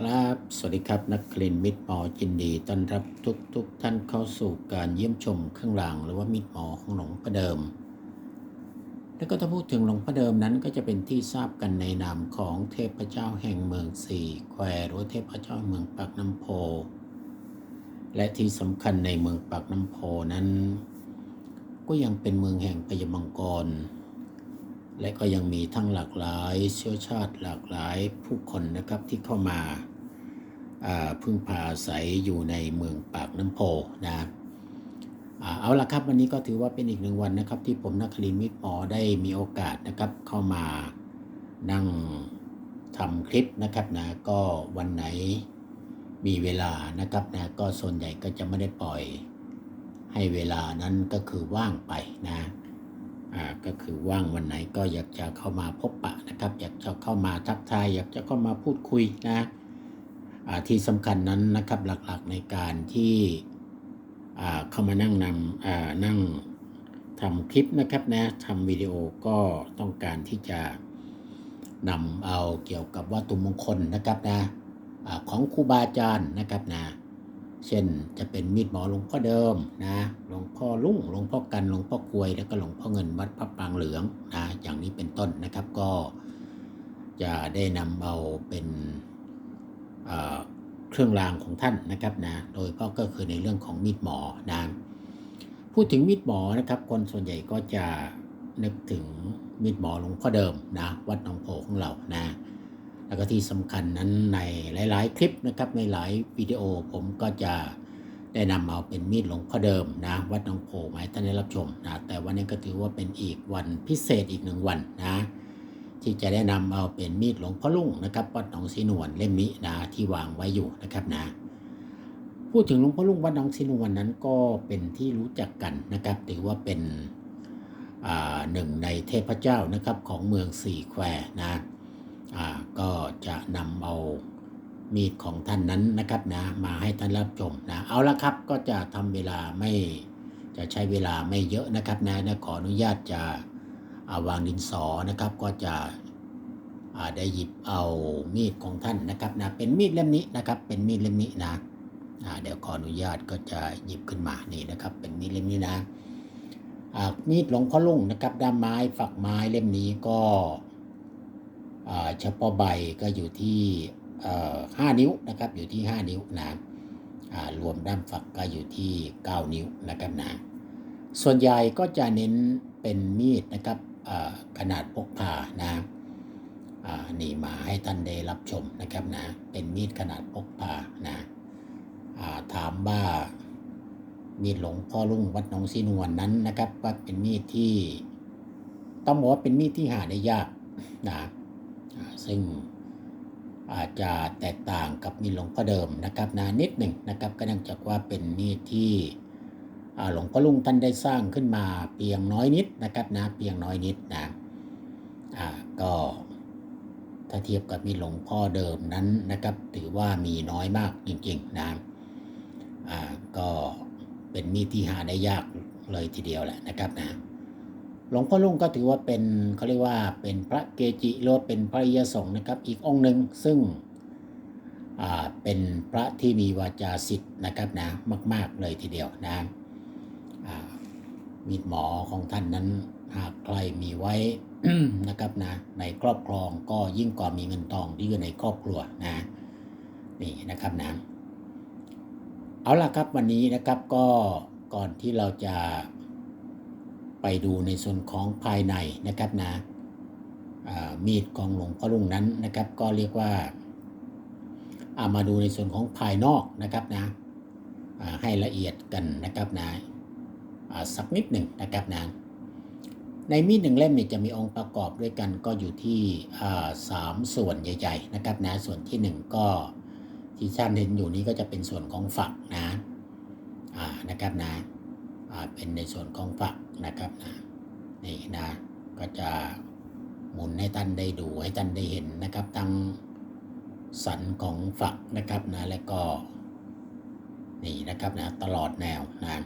ครับ สวัสดีครับ นักเคลินมิตรหมอจินดีต้อนรับทุกทุกท่านเข้าสู่การเยี่ยมชมเครื่องรางหรือว่ามิตรหมอของหลวงพ่อเดิม แล้วก็ถ้าพูดถึงหลวงพ่อเดิมนั้นก็จะเป็นที่ทราบกันในนามของเทพเจ้าแห่งเมืองสี่แควหรือเทพเจ้าเมืองปากน้ำโพ และที่สำคัญในเมืองปากน้ำโพนั้น ก็ยังเป็นเมืองแห่งพญามังกร และก็ยังมีทั้งหลากหลายเชื้อชาติหลากหลายผู้คนนะครับที่เข้ามาพึ่งพาอาศัยอยู่ในเมืองปากน้ำโพนะเอาละครับวันนี้ก็ถือว่าเป็นอีกหนึ่งวันนะครับ ที่ผมนักคลินมิตรหมอได้มีโอกาสนะครับ เข้ามานั่งทำคลิปนะครับนะก็วันไหนมีเวลานะครับนะก็ส่วนใหญ่ก็จะไม่ได้ปล่อยให้เวลานั้นก็คือว่างไปนะ ก็คือว่างวันไหนก็อยากจะเข้ามาพบปะนะครับ อยากจะเข้ามาทักทาย อยากจะเข้ามาพูดคุยนะที่สำคัญนั้นนะครับหลักๆในการที่เข้ามานั่งนำนั่งทำคลิปนะครับนะทำวิดีโอก็ต้องการที่จะนำเอาเกี่ยวกับวัตถุมงคลนะครับนะของครูบาอาจารย์นะครับนะ เช่นจะเป็นมีดหมอหลวงพ่อเดิมนะหลวงพ่อลุ่งหลวงพ่อกันหลวงพ่อกลวย แล้วก็หลวงพ่อเงินวัดพระปรางเหลืองนะอย่างนี้เป็นต้นนะครับก็จะได้นำเอาเป็นเเครื่องรางของท่านนะครับนะโดยก็คือในเรื่องของมีดหมอนะพูดถึงมีดหมอนะครับ คนส่วนใหญ่ก็จะนึกถึงมีดหมอหลวงพ่อเดิมนะวัดหนองโพของเรานะ แล้วก็ที่สำคัญนั้นในหลาย ๆ คลิปนะครับในหลายวิดีโอผมก็จะได้นำเอาเป็นมีดหลวงพ่อเดิมนะวัดหนองโพมาให้ท่านได้รับชมนะแต่วันนี้ก็ถือว่าเป็นอีกวันพิเศษอีกหนึ่งวันนะที่จะได้นำเอาเป็นมีดหลวงพ่อลุ่งนะครับวัดหนองสีนวลเล่มนี้นะที่วางไว้อยู่นะครับนะพูดถึงหลวงพ่อลุ่งวัดหนองสีนวลนั้นก็เป็นที่รู้จักกันนะครับถือว่าเป็นหนึ่งในเทพเจ้านะครับของเมืองสี่แควนะ ก็จะนำเอามีดของท่านนั้นนะครับนะมาให้ท่านรับชมนะเอาละครับก็จะทำเวลาไม่จะใช้เวลาไม่เยอะนะครับนะนะขออนุญาตจะอ่าวางดินสอนะครับก็จะได้หยิบเอามีดของท่านนะครับนะเป็นมีดเล่มนี้นะครับ เป็นมีดเล่มนี้นะเดี๋ยวขออนุญาตก็จะหยิบขึ้นมานี่นะครับ เป็นมีดเล่มนี้นะมีดหลวงพ่อลุงนะครับด้ามไม้ฝักไม้เล่มนี้ก็ เฉพาะใบก็อยู่ที่ 5 นิ้วนะครับ อยู่ที่ 5 นิ้วนะรวมด้ามฝักก็อยู่ที่ 9 นิ้วนะครับนะส่วนใหญ่ก็จะเน้นเป็นมีดนะครับขนาดพกพานะนี่มาให้ท่านได้รับชมนะครับนะ เป็นมีดขนาดพกพานะถามว่ามีดหลวงพ่อลุงวัดหนองสีนวลนั้นนะครับ ว่าเป็นมีดที่ต้องบอกว่าเป็นมีดที่หาได้ยากนะ ซึ่งอาจจะแตกต่างกับมีหลวงพ่อเดิมนะครับนะนิดหนึ่งนะครับก็เนื่องจากว่าเป็นมีดที่หลวงพ่อลุงท่านได้สร้างขึ้นมาเพียงน้อยนิดนะครับนะเพียงน้อยนิดนะอ่าก็ถ้าเทียบกับมีหลวงพ่อเดิมนั้นนะครับ ถือว่ามีน้อยมากจริงๆนะอ่าก็เป็นมีดที่หาได้ยากเลยทีเดียวแหละนะครับนะ หลวงพ่อลุงก็ถือว่าเป็นเขาเรียกว่าเป็นพระเกจิหรือว่าเป็นพระยสงฆ์นะครับ อีกองค์หนึ่งซึ่งเป็นพระที่มีวาจาสิทธิ์นะครับนะมาก ๆ เลยทีเดียวนะมีดหมอของท่านนั้นหากใครมีไว้นะครับนะในครอบครองก็ยิ่งกว่ามีเงินทองที่อยู่ในครอบครัวนะนี่นะครับนะเอาล่ะครับวันนี้นะครับก็ก่อนที่เราจะ ไปดูในส่วนของภายในนะครับนะมีดของหลวงพ่อลุงนั้นนะครับ ก็เรียกว่าเอามาดูในส่วนของภายนอกนะครับนะให้ละเอียดกันนะครับนะสักนิดหนึ่งนะครับนะในมีดหนึ่งเล่มเนี่ยจะมีองค์ประกอบด้วยกันก็อยู่ที่สามส่วนใหญ่ๆนะครับนะส่วนที่หนึ่งก็ที่ท่านเห็นอยู่นี้ก็จะเป็นส่วนของฝักนะนะครับนะ เป็นในส่วนของฝักนะครับนะนี่นะก็จะหมุนให้ท่านได้ดูให้ท่านได้เห็นนะครับทั้งสันของฝักนะครับนะแล้วก็นี่นะครับนะตลอดแนวนะ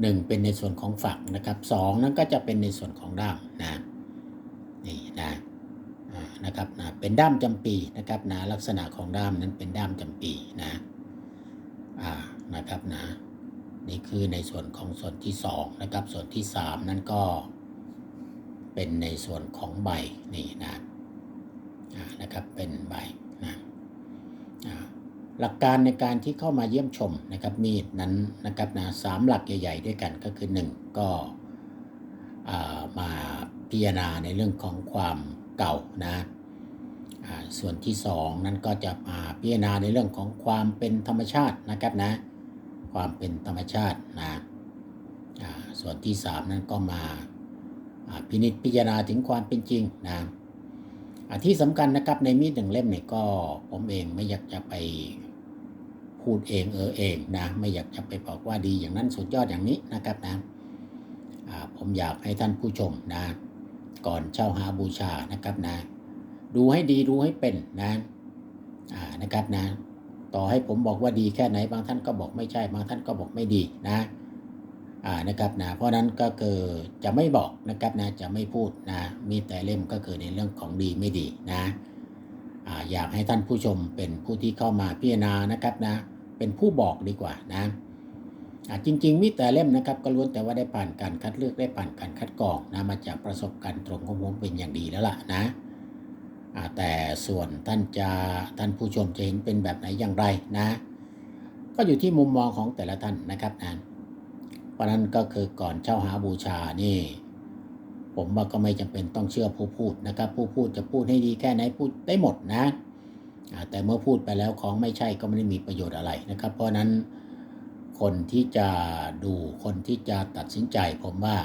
หนึ่งเป็นในส่วนของฝักนะครับสองนั้นก็จะเป็นในส่วนของด้ามนะนี่นะนะครับนะเป็นด้ามจำปีนะครับนะลักษณะของด้ามนั้นเป็นด้ามจำปีนะอ่านะครับนะ นี่คือในส่วนของส่วนที่สองนะครับส่วนที่สามนั้นก็เป็นในส่วนของใบนี่นะนะครับเป็นใบนะหลักการในการที่เข้ามาเยี่ยมชมนะครับมีดนั้นนะครับนะสามหลักใหญ่ๆด้วยกันก็คือหนึ่งก็มาพิจารณาในเรื่องของความเก่านะส่วนที่สองนั้นก็จะมาพิจารณาในเรื่องของความเป็นธรรมชาตินะครับนะ ความเป็นธรรมชาตินะส่วนที่สามนั้นก็มาพินิจพิจารณาถึงความเป็นจริงนะที่สำคัญนะครับในมีดหนึ่งเล่มเนี่ยก็ผมเองไม่อยากจะไปพูดเองเออเองนะไม่อยากจะไปบอกว่าดีอย่างนั้นสุดยอดอย่างนี้นะครับนะผมอยากให้ท่านผู้ชมนะก่อนเช่าหาบูชานะครับนะ ดูให้ดีดูให้เป็นนะนะครับนะ ต่อให้ผมบอกว่าดีแค่ไหนบางท่านก็บอกไม่ใช่ บางท่านก็บอกไม่ดีนะอ่านะครับนะเพราะนั้นก็คือจะไม่บอกนะครับนะจะไม่พูดนะมีแต่เล่มก็คือในเรื่องของดีไม่ดีนะอ่าอยากให้ท่านผู้ชมเป็นผู้ที่เข้ามาพิจารณานะครับนะเป็นผู้บอกดีกว่านะจริง ๆ มีแต่เล่มนะครับก็ล้วนแต่ว่าได้ผ่านการคัดเลือกได้ผ่านการคัดกรองนะมาจากประสบการณ์ตรงของผมเป็นอย่างดีแล้วล่ะนะ แต่ส่วนท่านจะท่านผู้ชมจะเห็นเป็นแบบไหนอย่างไรนะ ก็อยู่ที่มุมมองของแต่ละท่านนะครับนะเพราะนั้นก็คือก่อนเช่าหาบูชานี่ ผมว่าก็ไม่จำเป็นต้องเชื่อผู้พูดนะครับ ผู้พูดจะพูดให้ดีแค่ไหนพูดได้หมดนะแต่เมื่อพูดไปแล้วของไม่ใช่ก็ไม่ได้มีประโยชน์อะไรนะครับ เพราะนั้นคนที่จะดูคนที่จะตัดสินใจ ผมว่า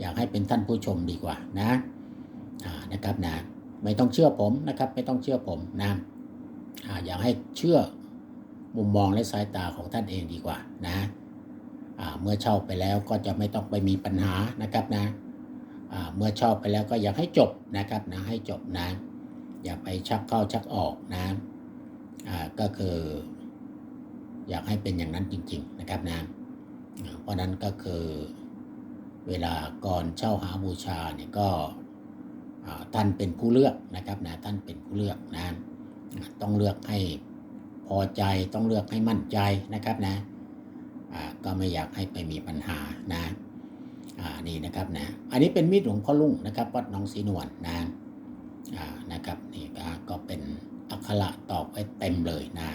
อยากให้เป็นท่านผู้ชมดีกว่านะนะครับนะ ไม่ต้องเชื่อผมนะครับ ไม่ต้องเชื่อผมนะอยากให้เชื่อมุมมองและสายตาของท่านเองดีกว่านะเมื่อเช่าไปแล้วก็จะไม่ต้องไปมีปัญหานะครับนะเมื่อเช่าไปแล้วก็อยากให้จบนะครับนะให้จบนะ อย่าไปชักเข้าชักออกนะก็คืออยากให้เป็นอย่างนั้นจริง ๆนะครับนะเพราะนั้นก็คือเวลาก่อนเช่าหาบูชาเนี่ยก็ ท่านเป็นผู้เลือกนะครับนะท่านเป็นผู้เลือกนะต้องเลือกให้พอใจต้องเลือกให้มั่นใจนะครับนะอ่าก็ไม่อยากให้ไปมีปัญหานะอ่านี่นะครับนะอันนี้เป็นมีดหลวงพ่อลุ่งนะครับวัดหนองสีนวลนะอ่านะครับนี่ก็เป็นอักขระตอกไว้เต็มเลยนะ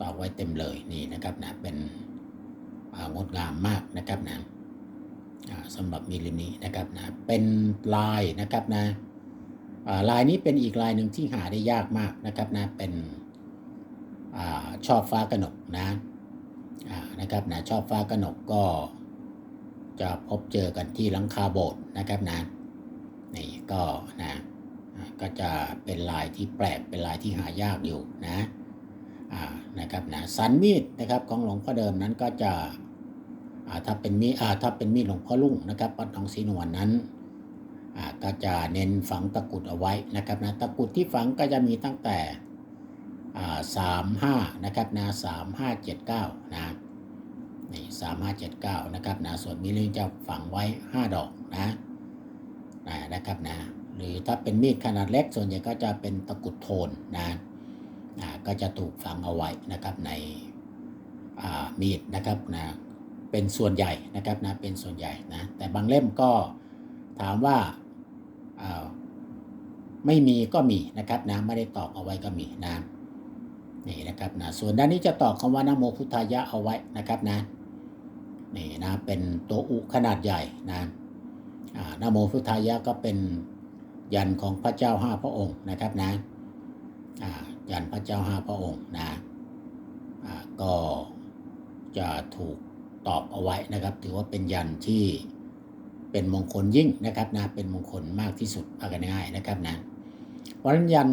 ตอกไว้เต็มเลยนี่นะครับนะเป็นงดงามมากนะครับนะสำหรับมีดล่มนี้นะครับนะเป็นลายนะครับนะ ลายนี้เป็นอีกลายหนึ่งที่หาได้ยากมากนะครับนะเป็นอชอบฟ้ากระหนกนะนะครับนะชอบฟ้ากระหนกก็จะพบเจอกันที่หลังคาโบสถ์นะครับนะนี่ก็นะอ่าก็จะเป็นลายที่แปลกเป็นลายที่หายากอยู่นะนะครับนะสันมีดนะครับของหลวงพ่อเดิมนั้นก็จะถ้าเป็นมีดถ้าเป็นมีดหลวงพ่อลุ่งนะครับวัดทองศรีนวลนั้น ก็จะเน้นฝังตะกุดเอาไว้นะครับนะตะกุดที่ฝังก็จะมีตั้งแต่สามห้านะครับนะสามห้าเจ็ดเก้านะนี่สามห้าเจ็ดเก้านะครับนะส่วนมีดเลิงจะฝังไว้ห้าดอกนะนะนะครับนะหรือถ้าเป็นมีดขนาดเล็กส่วนใหญ่ก็จะเป็นตะกุดโทนนะอ่าก็จะถูกฝังเอาไว้นะครับในมีดนะครับนะเป็นส่วนใหญ่นะครับนะเป็นส่วนใหญ่นะแต่บางเล่มก็ถามว่า ไม่มีก็มีนะครับนะไม่ได้ตอกเอาไว้ก็มีนะนี่นะครับนะส่วนด้านนี้จะตอกคำว่านโมพุทธายะเอาไว้นะครับนะนี่นะเป็นตัวอุขนาดใหญ่นะนโมพุทธายะก็เป็นยันของพระเจ้าห้าพระองค์นะครับนะยันพระเจ้าห้าพระองค์นะก็จะถูกตอบเอาไว้นะครับ ถือว่าเป็นยันที่ เป็นมงคลยิ่งนะครับนะเป็นมงคลมากที่สุดเอากันง่ายนะครับนะเพราะฉะนั้นยัน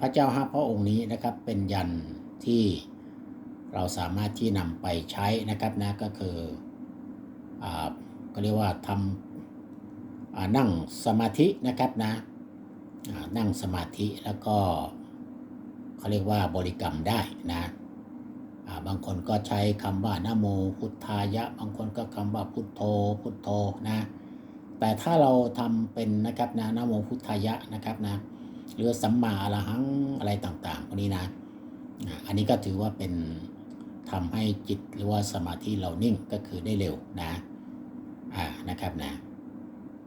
พระเจ้าห้าพระองค์นี้นะครับเป็นยันที่เราสามารถที่นำไปใช้นะครับนะก็คืออ่าก็เรียกว่าทำอ่านั่งสมาธินะครับนะอ่านั่งสมาธิแล้วก็เขาเรียกว่าบริกรรมได้นะ บางคนก็ใช้คำว่านโมพุทธายะ บางคนก็คำว่าพุทโธพุทโธนะแต่ถ้าเราทำเป็นนะครับนะนโมพุทธายะนะครับนะหรือสัมมาอรหังอะไรต่างๆพวกนี้นะอันนี้ก็ถือว่าเป็นทำให้จิตหรือว่าสมาธิเรานิ่งก็คือได้เร็วนะอ่านะครับนะ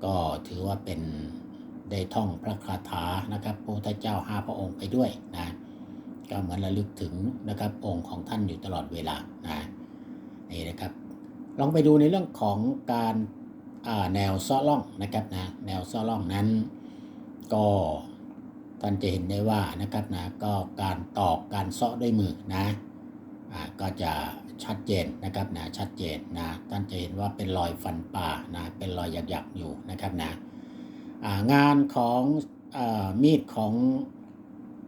ก็ถือว่าเป็นได้ท่องพระคาถานะครับพระพุทธเจ้าห้าพระองค์ไปด้วยนะ ก็เหมือนระลึกถึงนะครับองค์ของท่านอยู่ตลอดเวลานะนี่นะครับ ลองไปดูในเรื่องของการาแนวซ้อล่องนะครับนะแนวซ้อล่องนั้น ก็ท่านจะเห็นได้ว่านะครับนะก็การตอกการซ้อด้วยมือนะก็จะชัดเจนนะครับนะชัดเจนนะท่านจะเห็นว่าเป็นรอยฟันปลานะเป็นรอยหยักๆอยู่นะครับนะงานของอมีดของ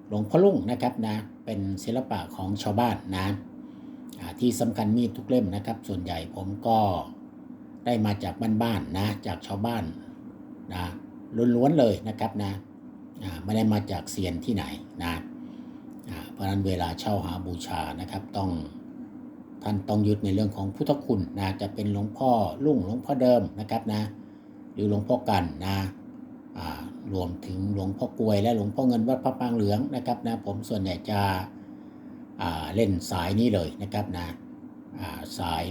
หลวงพ่อลุงนะครับนะเป็นศิลปะของชาวบ้านนะที่สำคัญมีดทุกเล่มนะครับ ส่วนใหญ่ผมก็ได้มาจากบ้านๆนะจากชาวบ้านนะล้วนๆเลยนะครับนะไม่ได้มาจากเซียนที่ไหนนะเพราะนั้นเวลาเช่าหาบูชานะครับต้องท่านต้องยึดในเรื่องของพุทธคุณนะจะเป็นหลวงพ่อลุ่งหลวงพ่อเดิมนะครับนะหรือหลวงพ่อกันนะ รวมถึงหลวงพ่อกลวยและหลวงพ่อเงินวัดพระปางเหลืองนะครับนะผมส่วนใหญ่จะเล่นสายนี้เลยนะครับนะสาย